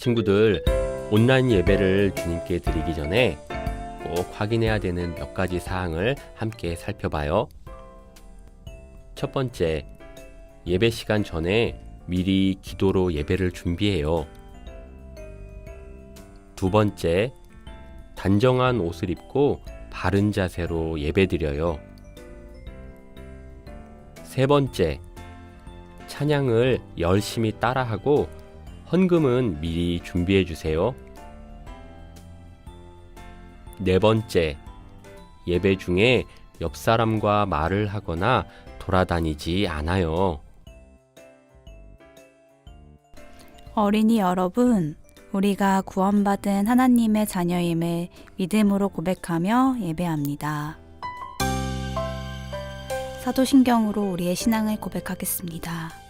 친구들, 온라인 예배를 주님께 드리기 전에 꼭 확인해야 되는 몇 가지 사항을 함께 살펴봐요. 첫 번째, 예배 시간 전에 미리 기도로 예배를 준비해요. 두 번째, 단정한 옷을 입고 바른 자세로 예배드려요. 세 번째, 찬양을 열심히 따라하고 헌금은 미리 준비해 주세요. 네 번째, 예배 중에 옆 사람과 말을 하거나 돌아다니지 않아요. 어린이 여러분, 우리가 구원받은 하나님의 자녀임을 믿음으로 고백하며 예배합니다. 사도신경으로 우리의 신앙을 고백하겠습니다.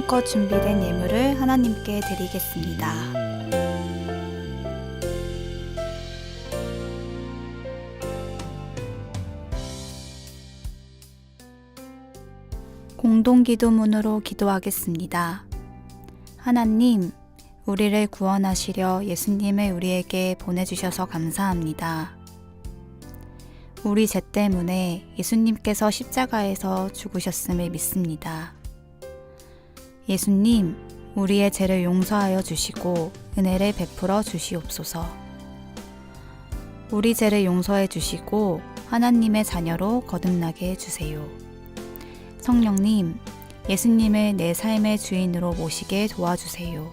정성껏 준비된 예물을 하나님께 드리겠습니다. 공동 기도문으로 기도하겠습니다. 하나님, 우리를 구원하시려 예수님을 우리에게 보내주셔서 감사합니다. 우리 죄 때문에 예수님께서 십자가에서 죽으셨음을 믿습니다. 예수님, 우리의 죄를 용서하여 주시고 은혜를 베풀어 주시옵소서. 우리 죄를 용서해 주시고 하나님의 자녀로 거듭나게 해주세요. 성령님, 예수님을 내 삶의 주인으로 모시게 도와주세요.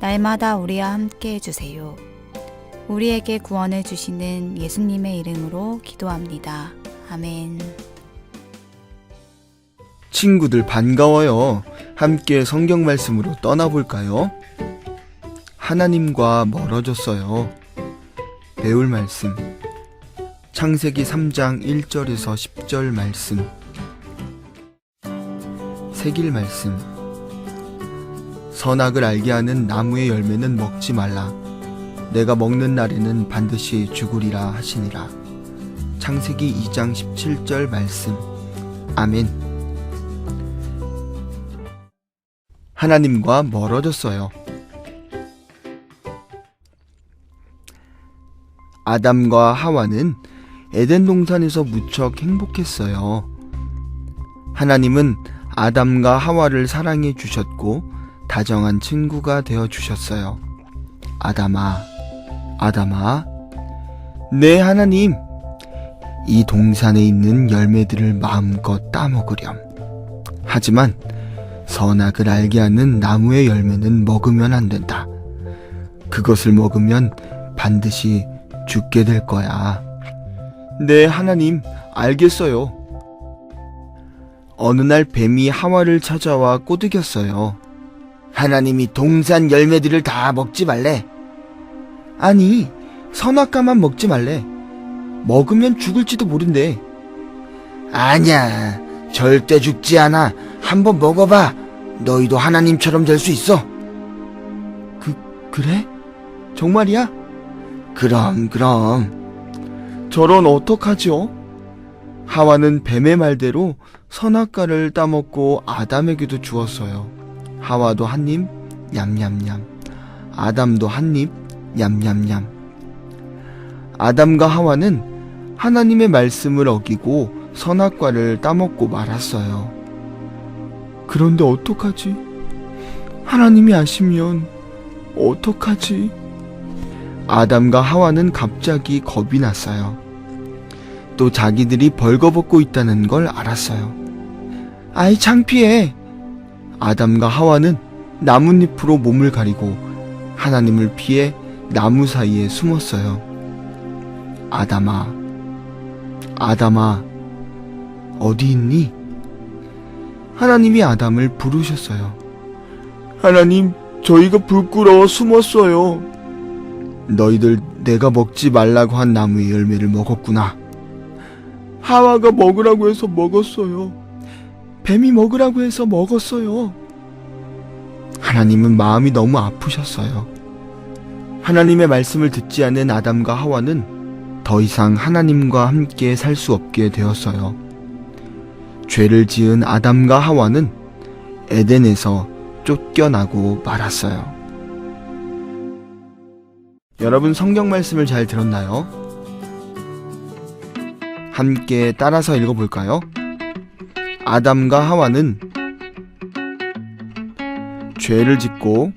날마다 우리와 함께 해주세요. 우리에게 구원을 주시는 예수님의 이름으로 기도합니다. 아멘. 친구들 반가워요. 함께 성경 말씀으로 떠나볼까요? 하나님과 멀어졌어요. 배울 말씀. 창세기 3장 1절에서 10절 말씀. 새길 말씀. 선악을 알게 하는 나무의 열매는 먹지 말라. 내가 먹는 날에는 반드시 죽으리라 하시니라. 창세기 2장 17절 말씀. 아멘. 하나님과 멀어졌어요. 아담과 하와는 에덴 동산에서 무척 행복했어요. 하나님은 아담과 하와를 사랑해 주셨고 다정한 친구가 되어 주셨어요. 아담아, 아담아, 네 하나님, 이 동산에 있는 열매들을 마음껏 따먹으렴. 하지만 선악을 알게 하는 나무의 열매는 먹으면 안 된다. 그것을 먹으면 반드시 죽게 될 거야. 네, 하나님, 알겠어요. 어느 날 뱀이 하와를 찾아와 꼬드겼어요. 하나님이 동산 열매들을 다 먹지 말래. 아니, 선악과만 먹지 말래. 먹으면 죽을지도 모른대. 아니야, 절대 죽지 않아. 한번 먹어봐. 너희도 하나님처럼 될 수 있어. 그, 그래? 정말이야? 그럼, 그럼. 저런 어떡하죠? 하와는 뱀의 말대로 선악과를 따먹고 아담에게도 주었어요. 하와도 한 입, 냠냠냠. 아담도 한 입, 냠냠냠. 아담과 하와는 하나님의 말씀을 어기고 선악과를 따먹고 말았어요. 그런데 어떡하지? 하나님이 아시면 어떡하지? 아담과 하와는 갑자기 겁이 났어요. 또 자기들이 벌거벗고 있다는 걸 알았어요. 아이 창피해. 아담과 하와는 나뭇잎으로 몸을 가리고 하나님을 피해 나무 사이에 숨었어요. 아담아, 아담아, 어디 있니? 하나님이 아담을 부르셨어요. 하나님, 저희가 부끄러워 숨었어요. 너희들 내가 먹지 말라고 한 나무의 열매를 먹었구나. 하와가 먹으라고 해서 먹었어요. 뱀이 먹으라고 해서 먹었어요. 하나님은 마음이 너무 아프셨어요. 하나님의 말씀을 듣지 않은 아담과 하와는 더 이상 하나님과 함께 살 수 없게 되었어요. 죄를 지은 아담과 하와는 에덴에서 쫓겨나고 말았어요. 여러분 성경 말씀을 잘 들었나요? 함께 따라서 읽어볼까요? 아담과 하와는 죄를 짓고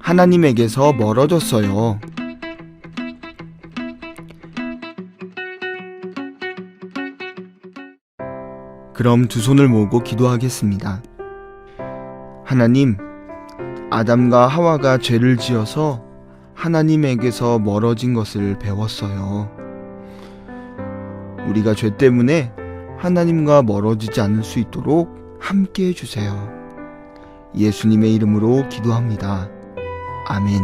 하나님에게서 멀어졌어요. 그럼 두 손을 모으고 기도하겠습니다. 하나님, 아담과 하와가 죄를 지어서 하나님에게서 멀어진 것을 배웠어요. 우리가 죄 때문에 하나님과 멀어지지 않을 수 있도록 함께 해주세요. 예수님의 이름으로 기도합니다. 아멘.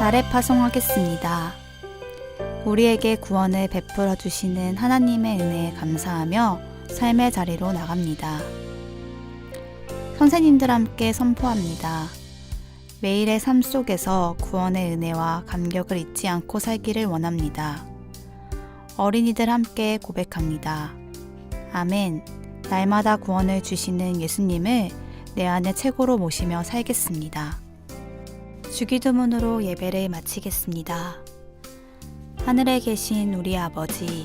나를 파송하겠습니다. 우리에게 구원을 베풀어 주시는 하나님의 은혜에 감사하며 삶의 자리로 나갑니다. 선생님들 함께 선포합니다. 매일의 삶 속에서 구원의 은혜와 감격을 잊지 않고 살기를 원합니다. 어린이들 함께 고백합니다. 아멘. 날마다 구원을 주시는 예수님을 내 안에 최고로 모시며 살겠습니다. 주기도문으로 예배를 마치겠습니다. 하늘에 계신 우리 아버지,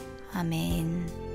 아멘.